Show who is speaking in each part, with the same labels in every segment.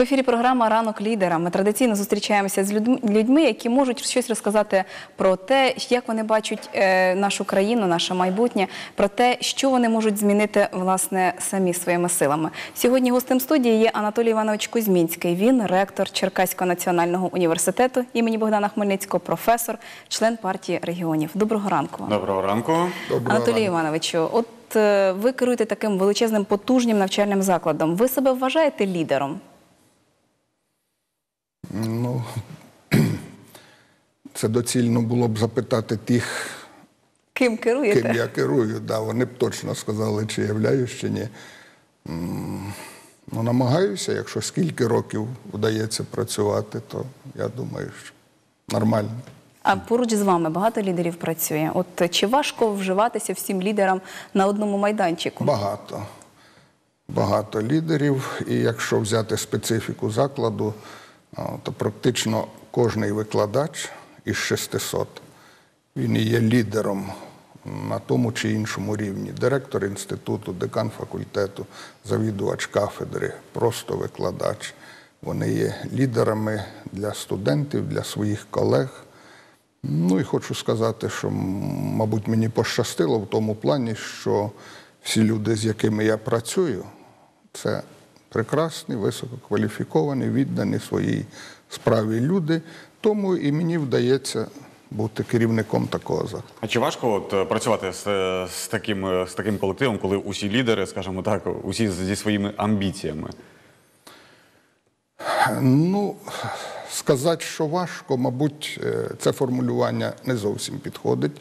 Speaker 1: В ефірі програма Ранок лідера. Ми традиційно зустрічаємося з людьми, які можуть щось розказати про те, як вони бачать е, нашу країну, наше майбутнє, про те, що вони можуть змінити власне самі своїми силами. Сьогодні гостем студії є Анатолій Іванович Кузьмінський. Він ректор Черкаського національного університету імені Богдана Хмельницького, професор, член партії регіонів. Доброго ранку. вам.
Speaker 2: Доброго ранку.
Speaker 1: Анатолій. Івановичу, от е, ви керуєте таким величезним потужним навчальним закладом. Ви себе вважаєте лідером?
Speaker 3: Ну, це доцільно було б запитати тих,
Speaker 1: Ким керуєте?
Speaker 3: ким я керую. Да, вони б точно сказали, чи являюсь, чи ні. Ну, намагаюся, якщо скільки років вдається працювати, то я думаю, що нормально.
Speaker 1: А поруч з вами багато лідерів працює. От чи важко вживатися всім лідерам на одному майданчику?
Speaker 3: Багато. Багато лідерів. І якщо взяти специфіку закладу, то практично кожний викладач із 600 він є лідером на тому чи іншому рівні. Директор інституту, декан факультету, завідувач кафедри, просто викладач. Вони є лідерами для студентів, для своїх колег. Ну і хочу сказати, що, мабуть, мені пощастило в тому плані, що всі люди, з якими я працюю, це прекрасні, висококваліфіковані, віддані своїй справі люди. Тому і мені вдається бути керівником такого закладу.
Speaker 2: А чи важко от, е, працювати з, е, з, таким, е, з таким колективом, коли усі лідери, скажімо так, усі зі своїми амбіціями?
Speaker 3: Ну, сказати, що важко, мабуть, це формулювання не зовсім підходить.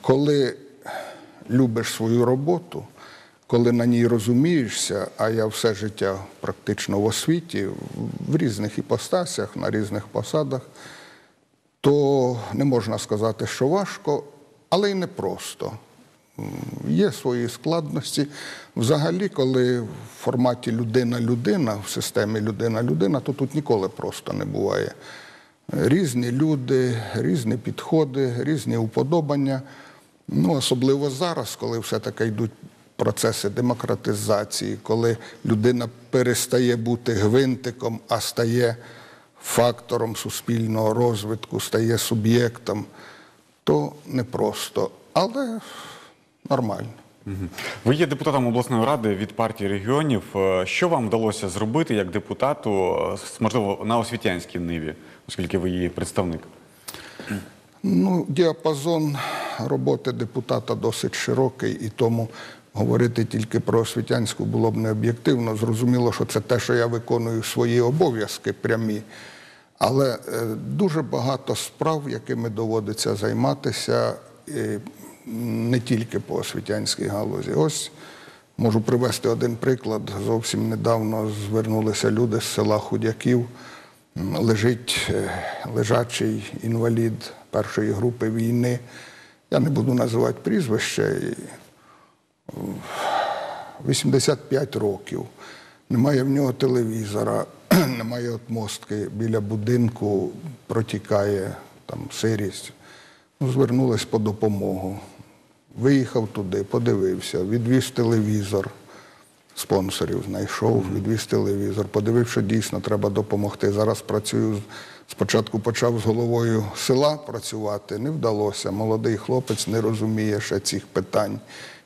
Speaker 3: Коли любиш свою роботу, коли на ній розумієшся, а я все життя практично в освіті, в різних іпостасях, на різних посадах, то не можна сказати, що важко, але й непросто. Є свої складності. Взагалі, коли в форматі людина-людина, в системі людина-людина, то тут ніколи просто не буває. Різні люди, різні підходи, різні уподобання. Ну, особливо зараз, коли все-таки йдуть процеси демократизації, коли людина перестає бути гвинтиком, а стає фактором суспільного розвитку, стає суб'єктом, то непросто, але нормально.
Speaker 2: Ви є депутатом обласної ради від партії регіонів. Е, Що вам вдалося зробити як депутату, е, можливо, на освітянській ниві, оскільки ви її представник?
Speaker 3: Ну, діапазон роботи депутата досить широкий, і тому говорити тільки про освітянську було б не об'єктивно. Зрозуміло, що це те, що я виконую свої обов'язки прямі. Але е, дуже багато справ, якими доводиться займатися е, не тільки по освітянській галузі. Ось можу привести один приклад. Зовсім недавно звернулися люди з села Худяків. Лежить е, лежачий інвалід першої групи війни. Я не буду називати прізвище. І, е, 85 років. Немає в нього телевізора, немає отмостки. Біля будинку протікає там сирість. Ну, звернулись по допомогу. Виїхав туди, подивився, відвіз телевізор спонсорів знайшов, відвіз телевізор, подивився, що дійсно треба допомогти. Зараз працюю. Спочатку почав з головою села працювати, не вдалося. Молодий хлопець не розуміє ще цих питань.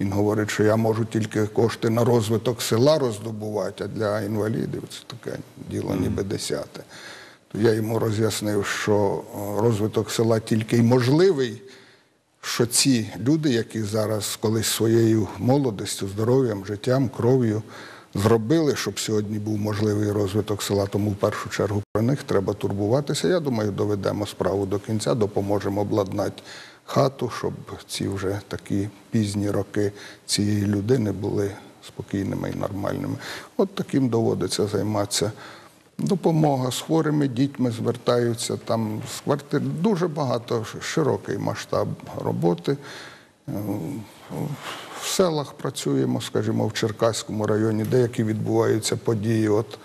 Speaker 3: Він говорить, що я можу тільки кошти на розвиток села роздобувати, а для інвалідів це таке діло ніби десяте. То я йому роз'яснив, що е, розвиток села тільки й можливий, що ці люди, які зараз колись своєю молодістю, здоров'ям, життям, кров'ю зробили, щоб сьогодні був можливий розвиток села, тому в першу чергу про них треба турбуватися. Я думаю, доведемо справу до кінця, допоможемо обладнати хату, щоб ці вже такі пізні роки цієї людини були спокійними і нормальними. От таким доводиться займатися. Допомога з хворими дітьми звертаються там з квартир. Дуже багато широкий масштаб роботи. В селах працюємо, скажімо, в Черкаському районі, деякі відбуваються події. От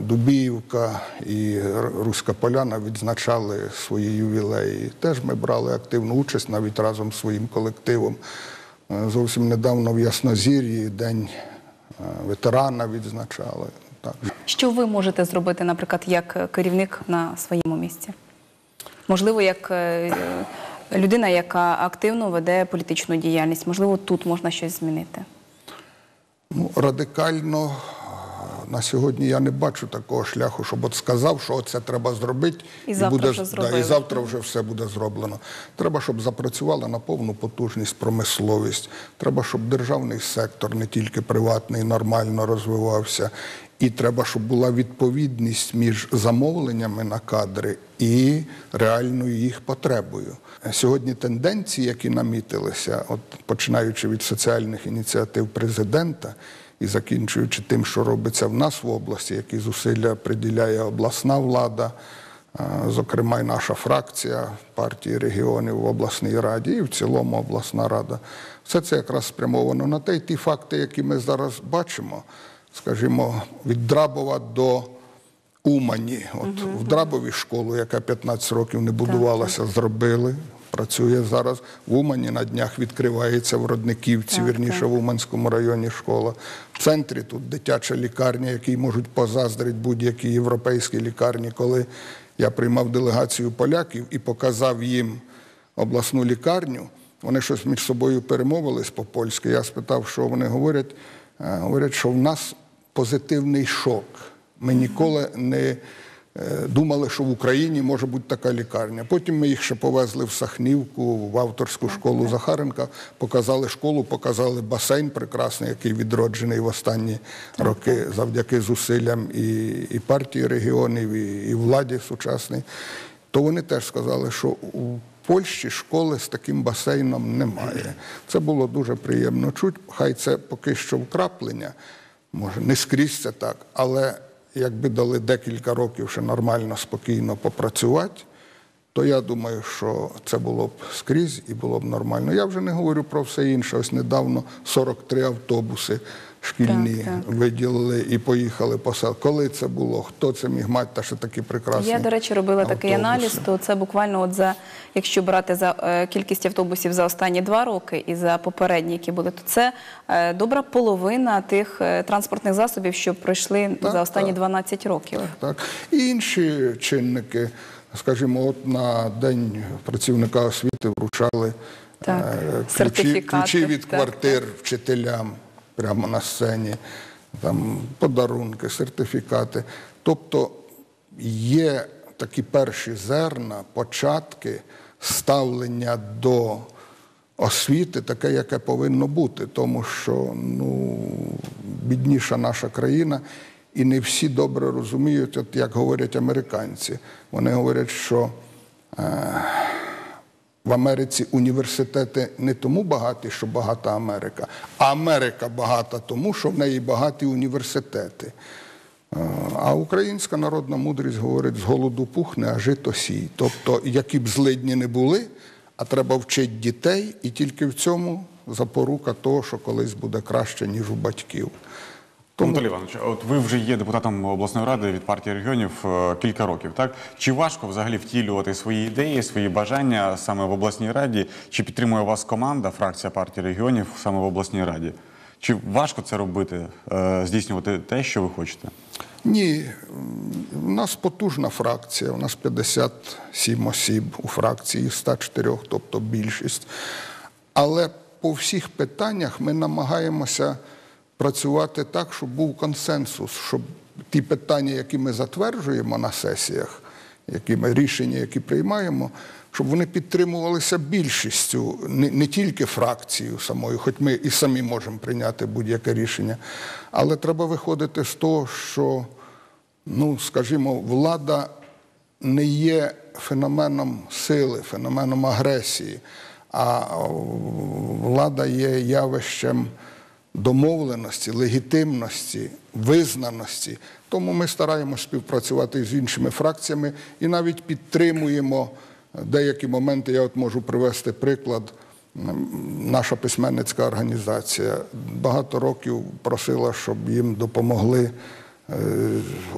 Speaker 3: Дубіївка і Руська Поляна відзначали свої ювілеї. Теж ми брали активну участь навіть разом з своїм колективом. Е, Зовсім недавно в Яснозір'ї День е, ветерана відзначали. Так.
Speaker 1: Що ви можете зробити, наприклад, як керівник на своєму місці? Можливо, як е, людина, яка активно веде політичну діяльність, можливо, тут можна щось змінити.
Speaker 3: Ну, радикально на сьогодні я не бачу такого шляху, щоб от сказав, що це треба зробити,
Speaker 1: І завтра
Speaker 3: буде,
Speaker 1: вже
Speaker 3: да, і завтра вже все буде зроблено. Треба, щоб запрацювала на повну потужність промисловість. Треба, щоб державний сектор, не тільки приватний, нормально розвивався. І треба, щоб була відповідність між замовленнями на кадри і реальною їх потребою. Сьогодні тенденції, які намітилися, от починаючи від соціальних ініціатив президента і закінчуючи тим, що робиться в нас в області, які зусилля приділяє обласна влада, е, зокрема й наша фракція партії регіонів в обласній раді, і в цілому обласна рада. Все це якраз спрямовано на те, і ті факти, які ми зараз бачимо, скажімо, від Драбова до Умані. От в Драбові школу, яка 15 років не будувалася, зробили. Працює зараз в Умані на днях відкривається в Родниківці,
Speaker 1: Так,
Speaker 3: вірніше
Speaker 1: так.
Speaker 3: в Уманському районі школа. В центрі тут дитяча лікарня, якій можуть позаздрити будь-які європейські лікарні. Коли я приймав делегацію поляків і показав їм обласну лікарню, вони щось між собою перемовились по-польськи. Я спитав, що вони говорять. Е, Говорять, що в нас позитивний шок. Ми ніколи не думали, що в Україні може бути така лікарня. Потім ми їх ще повезли в Сахнівку, в авторську школу Захаренка, показали школу, показали басейн прекрасний, який відроджений в останні роки завдяки зусиллям і, і партії регіонів, і, і владі сучасній. То вони теж сказали, що у Польщі школи з таким басейном немає. Це було дуже приємно чути. Хай це поки що вкраплення, може не скрізь це так, але якби дали декілька років ще нормально, спокійно попрацювати, то я думаю, що це було б скрізь і було б нормально. Я вже не говорю про все інше. Ось недавно 43 автобуси шкільні
Speaker 1: Так, так.
Speaker 3: виділили і поїхали по. Коли це було? Хто це міг мати? Та ще такі прекрасні.
Speaker 1: Я, до речі, робила такий аналіз, то це буквально от за, якщо брати за е, кількість автобусів за останні два роки і за попередні, які були, то це е, добра половина тих е, транспортних засобів, що пройшли
Speaker 3: Так,
Speaker 1: за останні
Speaker 3: так.
Speaker 1: 12 років.
Speaker 3: Так. І інші чинники, скажімо, от на День працівника освіти вручали
Speaker 1: Так,
Speaker 3: ключі, ключі від
Speaker 1: так,
Speaker 3: квартир вчителям прямо на сцені, там подарунки, сертифікати. Тобто є такі перші зерна, початки ставлення до освіти таке, яке повинно бути, тому що ну, бідніша наша країна, і не всі добре розуміють, от як говорять американці. Вони говорять, що е, в Америці університети не тому багаті, що багата Америка, а Америка багата тому, що в неї багаті університети. Е, А українська народна мудрість говорить, з голоду пухне, а жито сій. Тобто, які б злидні не були, а треба вчити дітей, і тільки в цьому запорука того, що колись буде краще, ніж у батьків.
Speaker 2: Тому... Анатолій Іванович, от ви вже є депутатом обласної ради від партії регіонів е, кілька років, так? Чи важко взагалі втілювати свої ідеї, свої бажання саме в обласній раді? Чи підтримує вас команда, фракція партії регіонів саме в обласній раді? Чи важко це робити, е, здійснювати те, що ви хочете?
Speaker 3: Ні, у нас потужна фракція, у нас 57 осіб у фракції 104, тобто більшість. Але по всіх питаннях ми намагаємося працювати так, щоб був консенсус, щоб ті питання, які ми затверджуємо на сесіях, які ми рішення, які приймаємо, щоб вони підтримувалися більшістю, не, не тільки фракцією самою, хоч ми і самі можемо прийняти будь-яке рішення. Але треба виходити з того, що, ну, скажімо, влада не є феноменом сили, феноменом агресії, а влада є явищем домовленості, легітимності, визнаності. Тому ми стараємося співпрацювати з іншими фракціями і навіть підтримуємо деякі моменти. Я от можу привести приклад. Наша письменницька організація багато років просила, щоб їм допомогли е,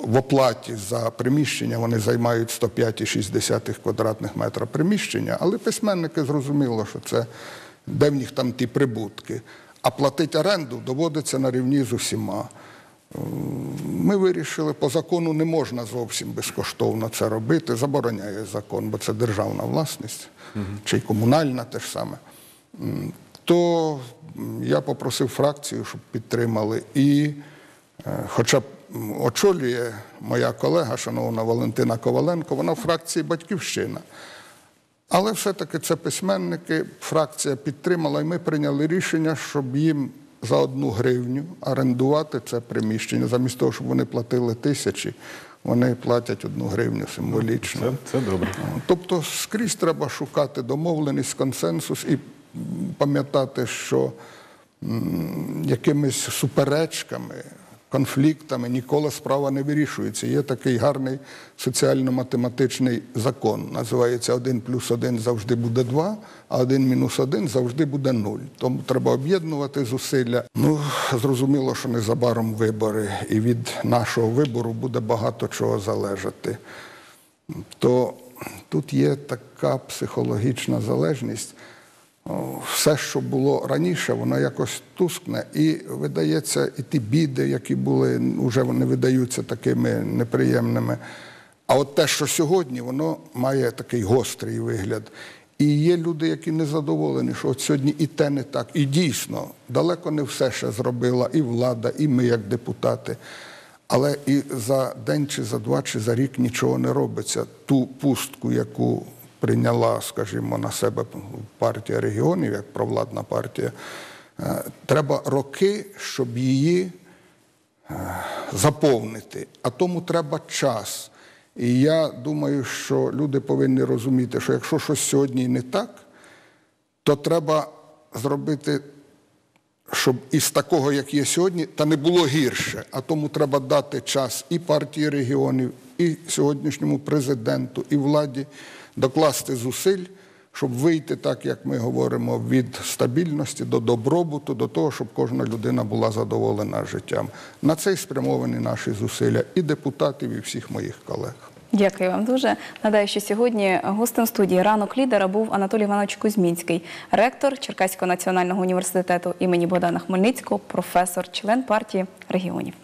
Speaker 3: в оплаті за приміщення. Вони займають 105,6 квадратних метра приміщення, але письменники зрозуміло, що це де в них там ті прибутки. А платити оренду доводиться на рівні з усіма. Ми вирішили, по закону не можна зовсім безкоштовно це робити, забороняє закон, бо це державна власність, чи й комунальна теж саме. То я попросив фракцію, щоб підтримали. І е, хоча б очолює моя колега, шановна Валентина Коваленко, вона в фракції Батьківщина. Але все-таки це письменники, фракція підтримала, і ми прийняли рішення, щоб їм за одну гривню орендувати це приміщення. Замість того, щоб вони платили тисячі, вони платять одну гривню символічно.
Speaker 2: Це, це добре.
Speaker 3: Тобто скрізь треба шукати домовленість, консенсус і пам'ятати, що м, якимись суперечками, конфліктами ніколи справа не вирішується. Є такий гарний соціально-математичний закон. Називається 1 плюс 1 завжди буде 2, а 1 мінус 1 завжди буде 0. Тому треба об'єднувати зусилля. Ну, зрозуміло, що незабаром вибори, і від нашого вибору буде багато чого залежати то тут є така психологічна залежність. Все, що було раніше, воно якось тускне і видається, і ті біди, які були, вже вони видаються такими неприємними. А от те, що сьогодні, воно має такий гострий вигляд. І є люди, які не задоволені, що от сьогодні і те не так. І дійсно, далеко не все ще зробила і влада, і ми, як депутати. Але і за день, чи за два, чи за рік нічого не робиться. Ту пустку, яку прийняла, скажімо, на себе партія регіонів, як провладна партія, е, треба роки, щоб її е, заповнити. А тому треба час. І я думаю, що люди повинні розуміти, що якщо щось сьогодні не так, то треба зробити щоб із такого, як є сьогодні, та не було гірше. А тому треба дати час і партії регіонів, і сьогоднішньому президенту, і владі докласти зусиль, щоб вийти, так як ми говоримо, від стабільності до добробуту, до того, щоб кожна людина була задоволена життям. На це й спрямовані наші зусилля і депутатів, і всіх моїх колег.
Speaker 1: Дякую вам дуже. Нагадаю, що сьогодні гостем студії ранок лідера був Анатолій Іванович Кузьмінський, ректор Черкаського національного університету імені Богдана Хмельницького, професор, член партії регіонів.